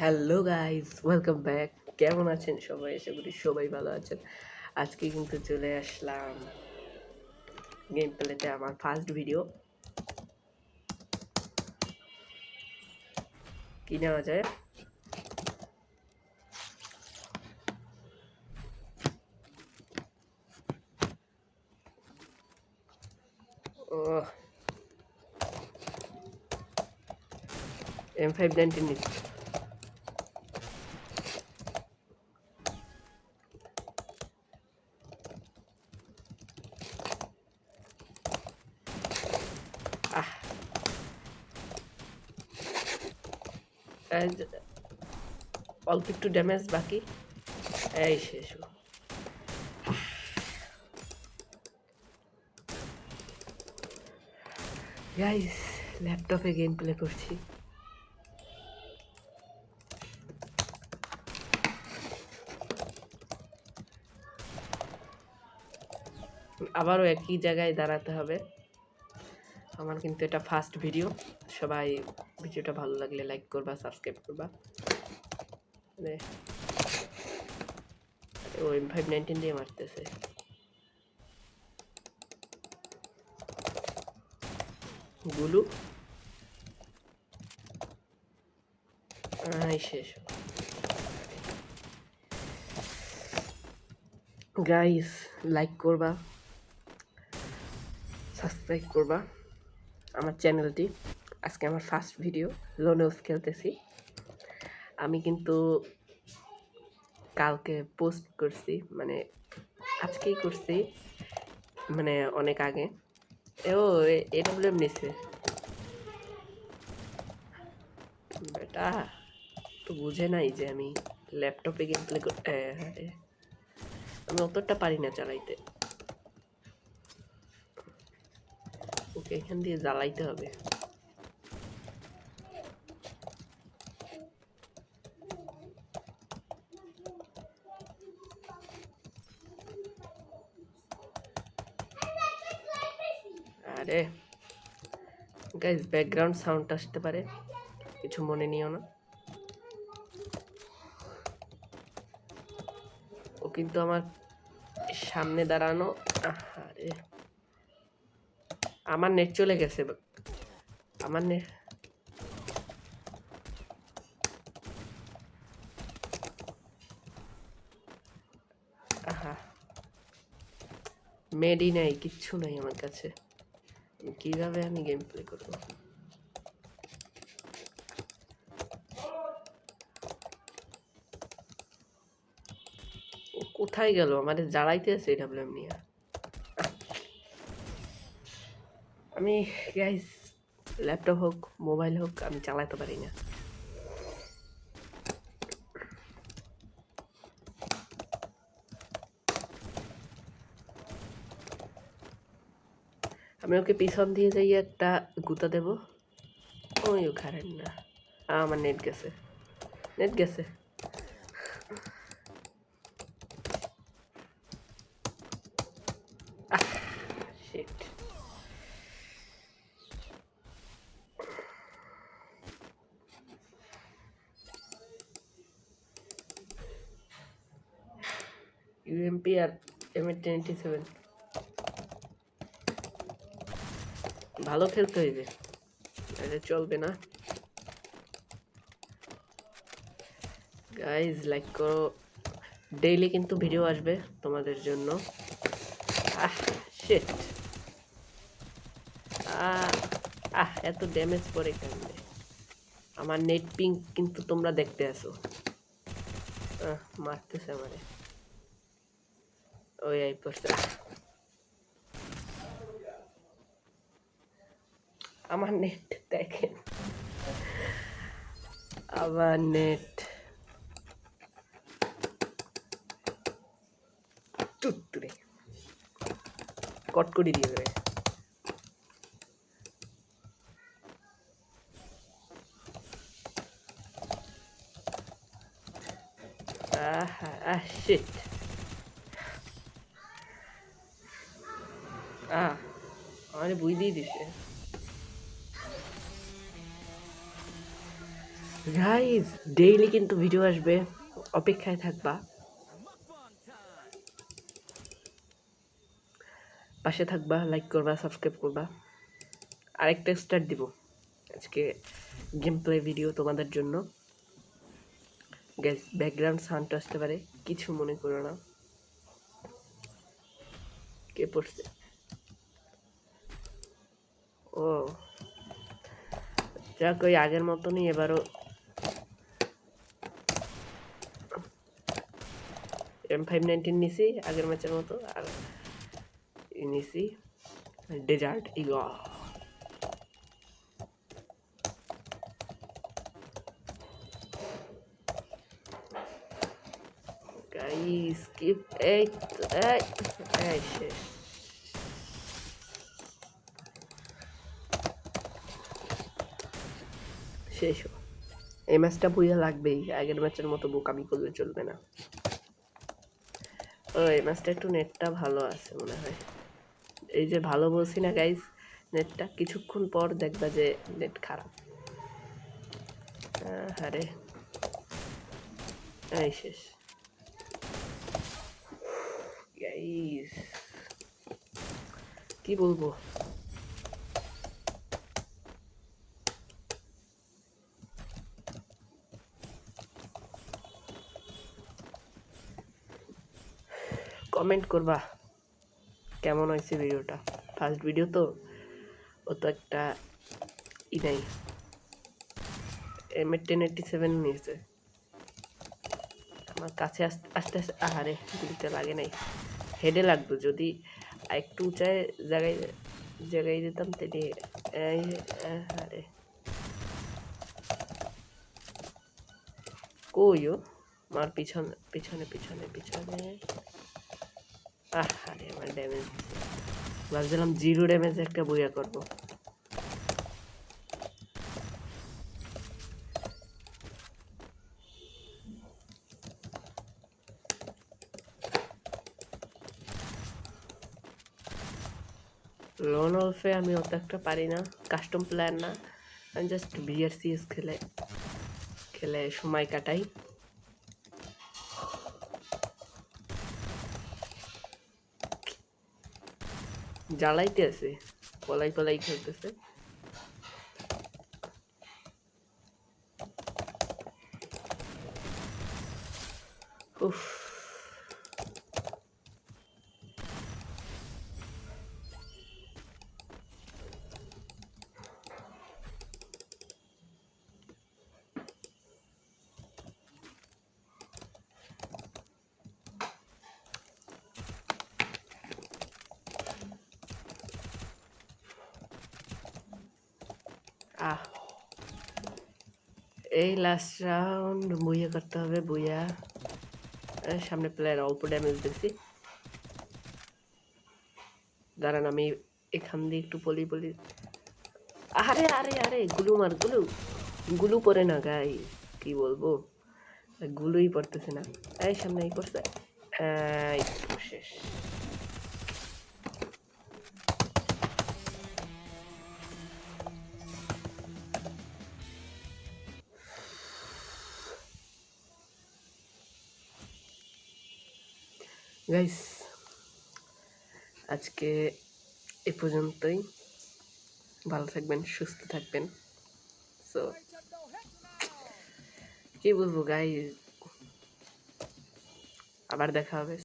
Hello guys welcome back কেমন আছেন সবাই? আশা করি সবাই ভালো আছেন। আজকে কিন্তু চলে আসলাম গেম প্লেতে আমার ফার্স্ট ভিডিও কি নেওয়া যায়? ও এম ফাইভ নাইনটিন নিচ্ছি। এই যে অল্প একটু ড্যামেজ বাকি। এই শেষ গাইস ল্যাপটপে গেম প্লে করছি। আবারও একই জায়গায় দাঁড়াতে হবে। আমার কিন্তু এটা ফার্স্ট ভিডিও সবাই ভিডিওটা ভালো লাগলে লাইক করবা সাবস্ক্রাইব করবা। ও এম ফাইভ নাইনটিন দিয়ে মারতেছে। গুলু? শেষ। গাইস লাইক করবা সাবস্ক্রাইব করবা আমার চ্যানেলটি আজকে আমার ফার্স্ট ভিডিও লোনেলস খেলতেছি। আমি কিন্তু কালকে পোস্ট করছি মানে আজকেই করছি মানে অনেক আগে। ও এডাব্লিউএম নিছে। বেটা, তো বুঝে নাই যে আমি ল্যাপটপে গেম প্লে আমি অতটা পারি না চালাইতে। ওকে, এখান দিয়ে জ্বালাইতে হবে। আরে গাইজ ব্যাকগ্রাউন্ড সাউন্ড আসতে পারে। কিছু মনে নিও না। ও কিন্তু আমার সামনে দাঁড়ানো। আরে আমার নেট চলে গেছে আমার নেট আহা। মেডি নাই কিচ্ছু নাই আমার কাছে। কীভাবে আমি গেম প্লে করব? কোথায় গেল? মানে জ্বালাইতে আছে ডাব্লিউএম নিয়ে। আমি গাইস ল্যাপটপ হোক মোবাইল হোক, আমি চালাতে পারি না। আমি ওকে পিছন দিয়ে যাই একটা গুতা দেব। ওই খারেন না। আমার নেট গেছে। নেট গেছে। ইউএমপি আর এম এ টোয়েন্টি সেভেন ভালো খেলতে হইবে। এটা চলবে না। গাইজ লাইক করো। ডেইলি কিন্তু ভিডিও আসবে তোমাদের জন্য। আহ আহ এত ড্যামেজ পড়ে কেমনে? আমার নেট পিং কিন্তু তোমরা দেখতে আসো মারতেছে আমারে। ওই আই পড়ছে। আমার নেট দেখেন। আমার নেট তুত্তুরে কটকটি দিয়ে দেবে। আহা, আহ শিট আহ, আমারে বুঝ দিয়ে দিছে। গাইজ ডেইলি কিন্তু ভিডিও আসবে। অপেক্ষায় থাকবা। পাশে থাকবা লাইক করবা সাবস্ক্রাইব করবা। আরেকটা স্টার্ট দিব। আজকে গেম প্লে ভিডিও তোমাদের জন্য। গ্যাস ব্যাকগ্রাউন্ড সাউন্ড আসতে পারে, কিছু মনে করো না। কে পড়ছে? ও। যাক, ওই আগের মতনই এবারও এম ফাইভ নাইনটিন নিছি আগের ম্যাচের মতো আর নিছি ডেজার্ট ইগল গাইস কি এই তো- এই এই শেষ। এই ম্যাচটা বুঝে লাগবেই আগের ম্যাচের মতো বোকামি করলে চলবে না ও এই ম্যাচটা একটু নেটটা ভালো আছে মনে হয়। এই যে ভালো বলছি না গাইজ নেটটা কিছুক্ষণ পর দেখবা যে নেট খারাপ। হ্যাঁ এই শেষ। কি বলব? কমেন্ট করবা। কেমন হয়েছে ভিডিওটা? ফার্স্ট ভিডিও তো, ও তো একটা ই নাই। M A ten eighty seven নিয়েছে। আমার কাছে আস্তে আস্তে, আহারে গুলিটা লাগে নাই। হেডে লাগতো, যদি একটু উঁচায় জায়গায় জায়গায় দিতাম তাহলে এই আরে কইও মার পিছনে পিছনে পিছনে পিছনে। ভাবছিলাম জিরো ড্যামেজ একটা বইয়া করব। অলফে আমি অত একটা পারি না কাস্টম প্লেয়ার না। আমি জাস্ট বিআরসিএস খেলে খেলে সময় কাটাই। জ্বালাইতে আছে পলাই পলাই খেলতেছে। উফ। আহ এই লাস্ট রাউন্ড বুইয়া করতে হবে, বুইয়া সামনে প্লেয়ার অল্প ড্যামেজ দিছি দাঁড়ান, আমি এখান দিয়ে একটু পলি পলি আরে আরে আরে, গুলু মার, গুলু। গুলু পরে না গাই কি বলব? গুলুই পড়তেছে না। এই সামনে এই করছে শেষ। গাইস আজকে এ পর্যন্তই। ভালো থাকবেন, সুস্থ থাকবেন। সো কি বলব গাইস আবার দেখা হবে।